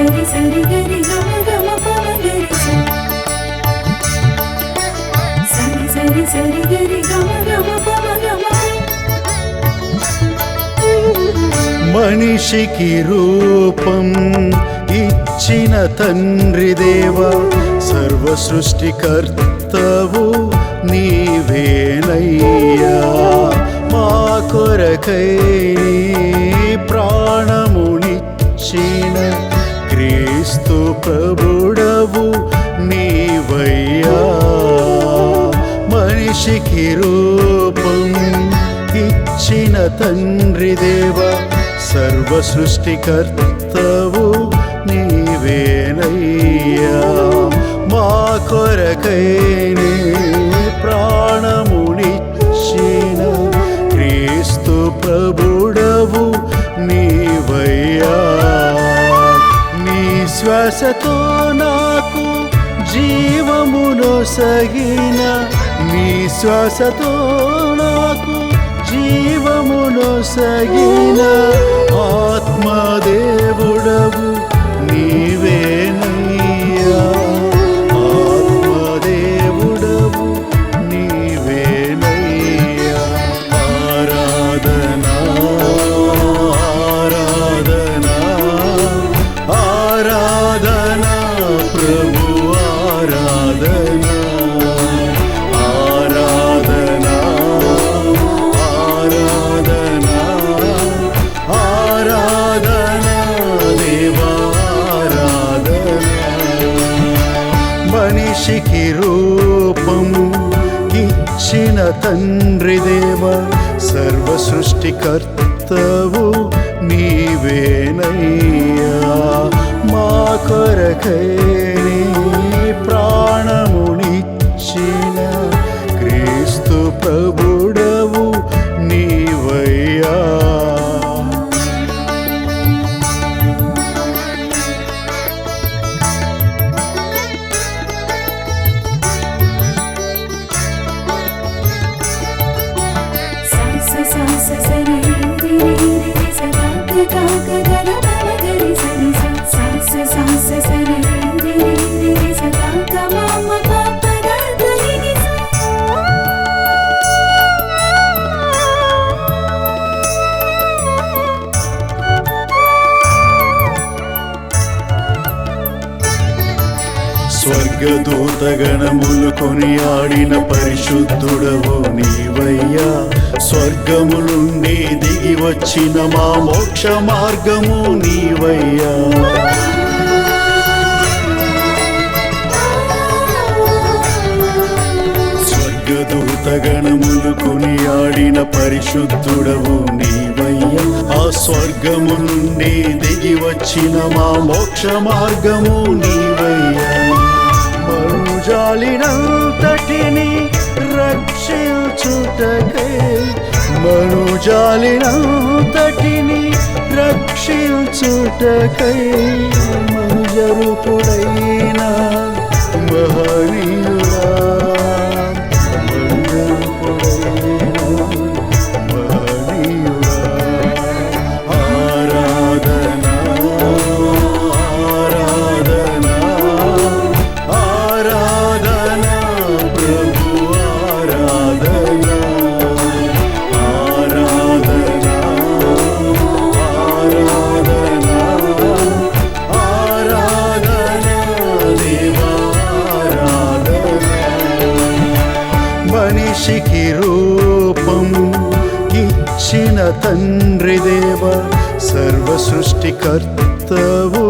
సరి సరి గరి గమ సరి. సరి సరి గరి గమ మనిషికి రూపం ఇచ్చిన తండ్రి దేవ సర్వ సృష్టికర్తవు నీవేనయ్యా. మా కొరకై ప్రాణమునిచ్చిన ప్రభుడవు నీవయ్యా. మనిషికి రూపం ఇచ్చిన తండ్రి దేవ సర్వ సృష్టికర్తవు నీవేనయ్యా. మా కొరకైనే ప్రాణమునిచ్చిన క్రీస్తు ప్రభుడవు నీవయ్యా. నీ శ్వాసతో నాకు జీవమును సగిన నీ శ్వాసతో నాకు జీవమును సగిన ఆత్మదేవుడవు. మనిషికి రూపము ఇచ్చిన తండ్రి దేవ సర్వ సృష్టికర్తవు నీవేనయ్యా. మా కొరకై స్వర్గదూతగణములు కొనియాడిన పరిశుద్ధుడవు నీవయ్యా. స్వర్గములుండి దిగి వచ్చిన మా మోక్ష మార్గము నీవయ్యా. స్వర్గదూతగణములు కొనియాడిన పరిశుద్ధుడవు నీవయ్యా. ఆ స్వర్గము నుండి దిగి వచ్చిన మా మోక్ష మార్గము నీవయ్యా. మనుజాలినంతటిని రక్షించుటకై. మనుజాలినంతటిని రక్షించుటకై. మనుజరుపుడైన మహనీయు తండ్రి దేవ సర్వ సృష్టికర్తవు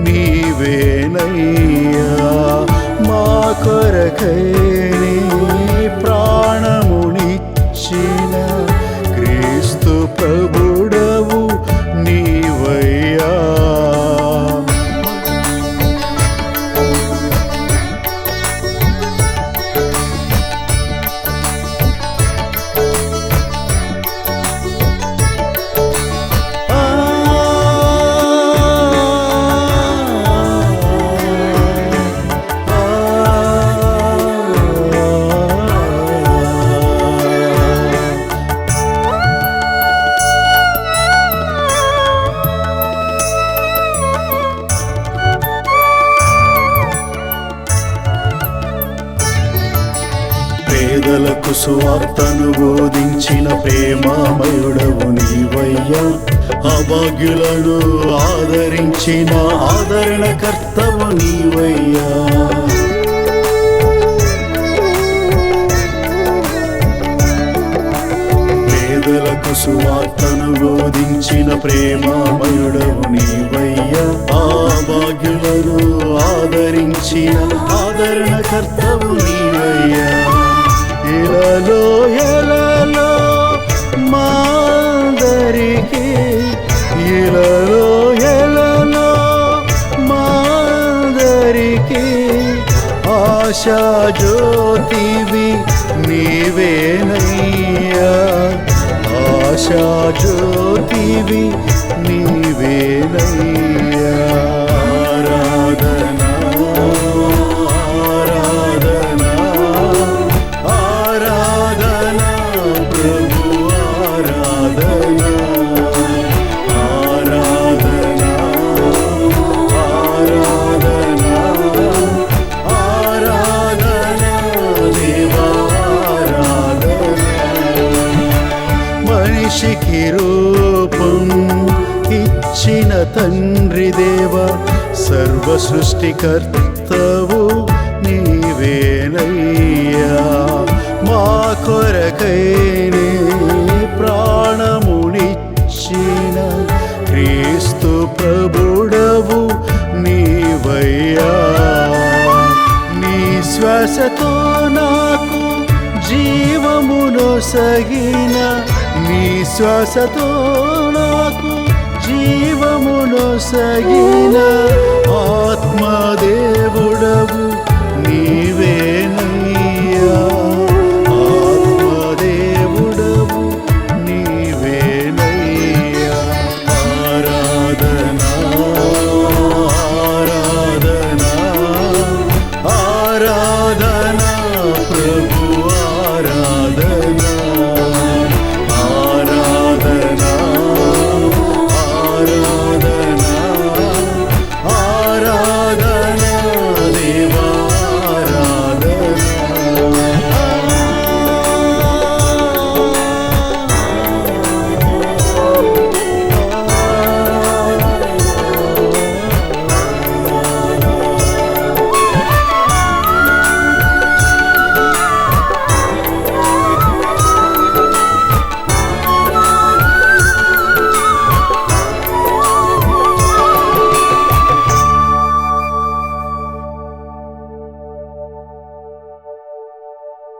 నీవేనయ్యా. మా కొరకై ప్రాణమునిచ్చిన క్రీస్తు ప్రభు పేదలకు సువార్తను బోధించిన ప్రేమామయుడవు నీవయ్యా. అభాగ్యులను ఆదరించిన ఆదరణకర్తవు నీవయ్యా. పేదలకు సువార్తను బోధించిన ప్రేమామయుడవు నీవయ్యా. ఆ ఆదరించిన ఆదరణకర్తవు నీవయ్యా. ఆశా జ్యోతివి నీవేనయ్యా తండ్రి దేవ సర్వ సృష్టికర్తవు నీవేనయ్యా. మా కొరకైనే ప్రాణమునిచ్చిన క్రీస్తు ప్రభుడవు నీవయ్యా. నీ శ్వాసతో నాకు జీవమును సగిన నీ శ్వాసతో నాకు జీవమును సగిన ఆత్మదేవుడవు నీవేనయ్యా ఆత్మదేవుడవు నీవేనయ్యా ఆరాధన ఆరాధన ఆరాధన ప్రభు.